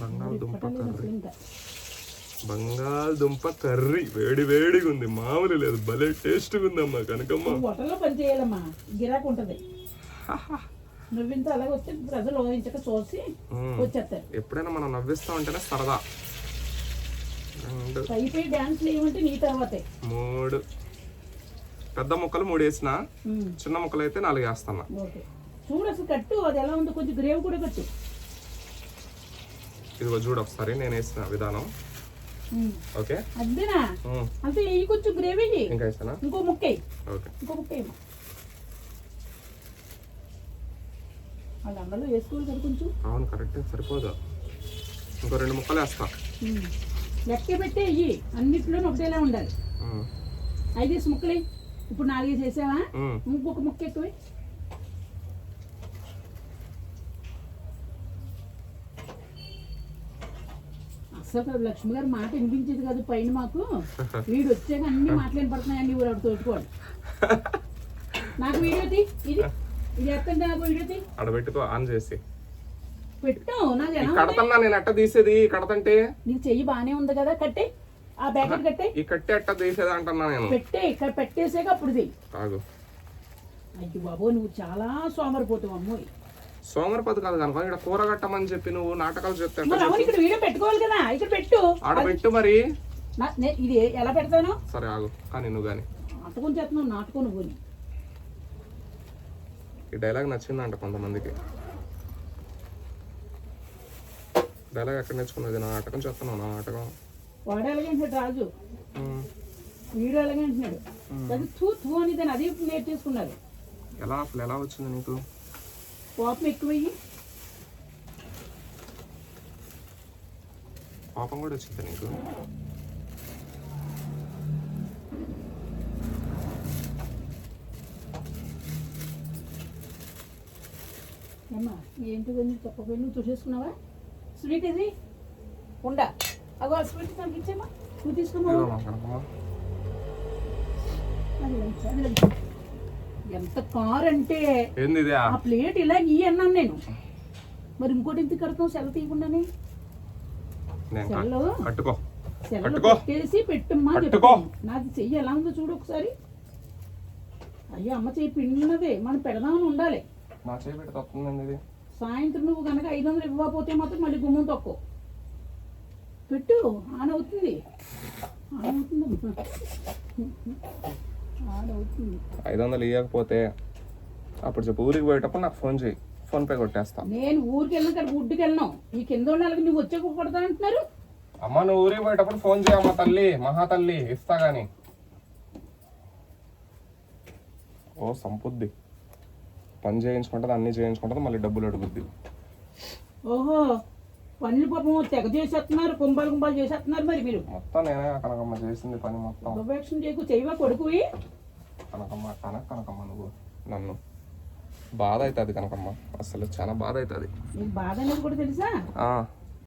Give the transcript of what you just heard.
బంగాళదుంప కర్రీ. బంగాళదుంప కర్రీ వేడి వేడిగా ఉంది మామూలు లేదు. భలే టేస్ట్గా ఉందమ్మా కనకమ్మ. నువ్వు హోటల్లో పని చేయాలమ్మా. గిరాకు ఉంటది నువ్వింత అలాగే వస్తే ప్రజలు ఇంచక చూసి. వచ్చేస్తారు. ఎప్పుడైనా మనం నవ్విస్తా ఉంటేనే సరదా. రెండు. పైపై డాన్స్ చేయమంటే నీ తర్వాతే. మూడు. పెద్ద ముక్కలు మూడు వేసిన. చిన్న ముక్కలు అయితే నాలుగు వేస్తున్నా ఓకే. చూడు అసలు కట్టు. అది ఎలా ఉందో కొంచెం గ్రేవ్ కూడా కట్టు. ఇదిగో చూడు ఒకసారి నేను వేసిన విధానం. ఓకే? అంతేనా అంతే ఈ కొంచెం గ్రేవీ. ఇంకా వేసానా ఇంకో ముక్క. ఓకే. ఇంకో ముక్క వాళ్ళు అందరూ వేసుకోవాలి కదా కొంచెం. అవును కరెక్ట్ సరిపోదు. ఇంకో రెండు ముక్కలు వేస్తా. లెక్క పెట్టే ఇయ్యి అన్నిట్లోనూ ఒకటేలా ఉండాలి. ఐదేసి ముక్కలే. ఇప్పుడు నాలుగేసి వేసావా? ఇంకొక ముక్క ఎక్కువే. అసలు కాదు, లక్ష్మి గారు మాట వినిపించేది కాదు పైన మాకు. వీడు వచ్చాక అన్ని మాటలు పడుతున్నాయండి ఊరు ఆవిడ తోడుకోవాలి నాకు వీడియో తీ ఇది. ఇది ఎత్తండి నాకు వీడియో తీ. ఆడబెట్టుకో ఆన్ చేసి. పెట్టు నాకు? కడతన్నా నేను ఎట్ట తీసేది కడతంటే? నీకు చెయ్యి బాగానే ఉంది కదా కట్టే. ఆ ప్యాకెట్ కట్టే. ఈ కట్టి ఎట్ట తీసేది అంటున్నా నేను. పెట్టే ఇక్కడ పెట్టేసాక అప్పుడు కాదు అయ్యి బాబో నువ్వు చాలా సోమరిపోతావు అమ్మోయ్. సోమరపతి కాదు కనుక ఇక్కడ కూర కట్టమని చెప్పి నువ్వు నాటకాలు చెప్తే ఎట్ట మరి అవును ఇక్కడ వీడియో పెట్టుకోవాలి కదా ఇక్కడ పెట్టు. ఆడబెట్టు మరి. నా- నే- ఇది ఎలా పెడతాను? సరే ఆగు. కానీ నువ్వు కానీ. నాటకం చేస్తున్నావు నాటకం నువ్వు ఈ డైలాగ్ నచ్చిందంట కొంతమందికి. డైలాగ్ ఎక్కడ నేర్చుకున్నది? నా నాటకం చెప్తున్నావు నా నాటకం. వాడు ఎలాగే అంటున్నాడు రాజు. వీడు ఎలాగే అంటున్నాడు అది తూ తూ అని దాన్ని అది నేర్చేసుకున్నారు ఎలా అసలు ఎలా వచ్చింది నీకు? కోపం ఎక్కువయ్యి. కోపం కూడా వచ్చింది నీకు? అమ్మా ఏంటి కొంచెం నువ్వు చూసేసుకున్నావా స్వీట్ ఇది? ఉండా. అగో ఆ స్వీట్ నాకు ఇచ్చేమా నువ్వు తీసుకోమా ఎంత కార్ అంటే ఏంది ఇదే ఆ ప్లేట్ ఇలా గీ అన్నాను నేను. మరి ఇంకోటి ఎందుకు కడతాం సెల తీయకుండానే. నేను సెల్లో కట్టుకో. పెట్టేసి పెట్టమ్మా. చెప్తాను. నాది చెయ్యి ఎలా ఉందో చూడు ఒకసారి. అయ్యో అమ్మ చెయ్యి పిండినదే మనం పెడదామని ఉండాలి. నా చేయి పెట్టి తప్పుతుంది ఇది. సాయంత్రం నువ్వు కనుక ఐదు వందలు ఇవ్వకపోతే మాత్రం మళ్ళీ గుమ్మం తక్కువ పెట్టు. ఆన్ అవుతుంది ఆన్ అవుతుంది ఐదు వందలు ఇవ్వకపోతే అప్పుడు చెప్పు ఊరికి పోయేటప్పుడు నాకు ఫోన్ చేయి ఫోన్ పే కొట్టేస్తా. నేను ఊరికి వెళ్ళిన కదా గుడ్డుకి వెళ్ళినాం ఈ కింద వాళ్ళకి నువ్వు వచ్చే కొడతా అంటున్నారు? అమ్మ నువ్వు ఊరికి పోయేటప్పుడు ఫోన్ చేయి అమ్మ తల్లి మహా తల్లి ఇస్తా గాని. ఓ సంపుద్ది. పని చేయించుకుంటుంది అన్ని చేయించుకుంటుంది మళ్ళీ డబ్బులు అడుగుద్ది. ఓహో. పనులు పాపం తెగ చేసేస్తున్నారు కుంభాలు కుంభాలు చేసేస్తున్నారు మరి మీరు. మొత్తం నేనే కనకమ్మ చేసింది పని మొత్తం. ఉపేక్షణ చేయకు చేయవా కొడుకువి? కనకమ్మ కనక కనకమ్మ నువ్వు నన్ను. బాధ అవుతుంది కనకమ్మ అసలు చాలా బాధ అవుతుంది. నీకు బాధ అనేది కూడా తెలుసా?